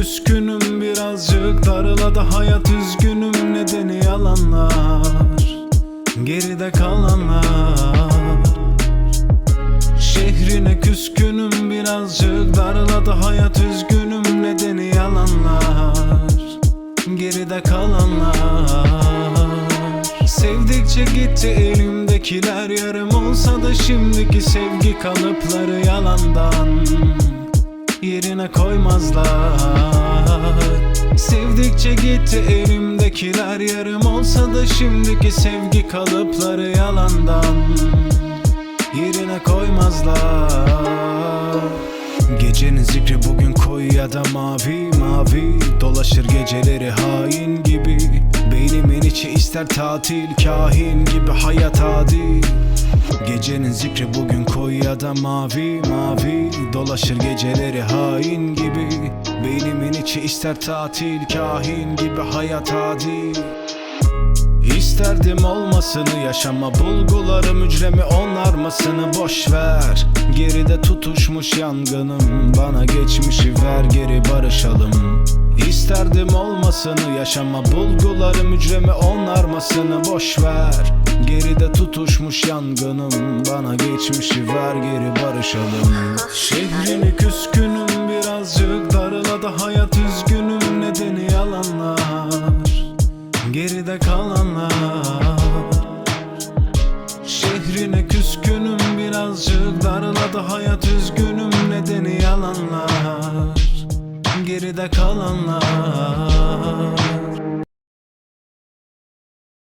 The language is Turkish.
küskünüm birazcık darıladı hayat üzgünüm nedeni yalanlar Geride kalanlar. Şehrine küskünüm birazcık darıladı hayat üzgünüm nedeni yalanlar Geride kalanlar. Sevdikçe gitti elimdekiler yarım olsa da şimdiki sevgi kalıpları yalandan Yerine koymazlar. Sevdikçe gitti elimdekiler yarım olsa da şimdiki sevgi kalıpları yalandan Yerine koymazlar. Gecenin zikri bugün koyu ya da mavi mavi Dolaşır geceleri hain gibi İçi ister tatil kahin gibi hayat adi. Gecenin zikri bugün koyu ya da mavi mavi. Dolaşır geceleri hain gibi. Beynimin içi ister tatil kahin gibi hayat adi. İsterdim olmasını yaşama bulgularım hücremi onarmasını boş ver. Geride tutuşmuş yangınım. Bana geçmişi ver geri barışalım. İsterdim olmasını yaşama. Bulgularım hücremi onarmasını boş ver. Geride tutuşmuş yangınım. Bana geçmişi ver geri barışalım. Şehrini küskünüm birazcık darıladı hayat üzgünüm. Nedeni yalanlar Geride kalanlar Fikrine küskünüm birazcık darladı hayat üzgünüm. Nedeni yalanlar geride kalanlar.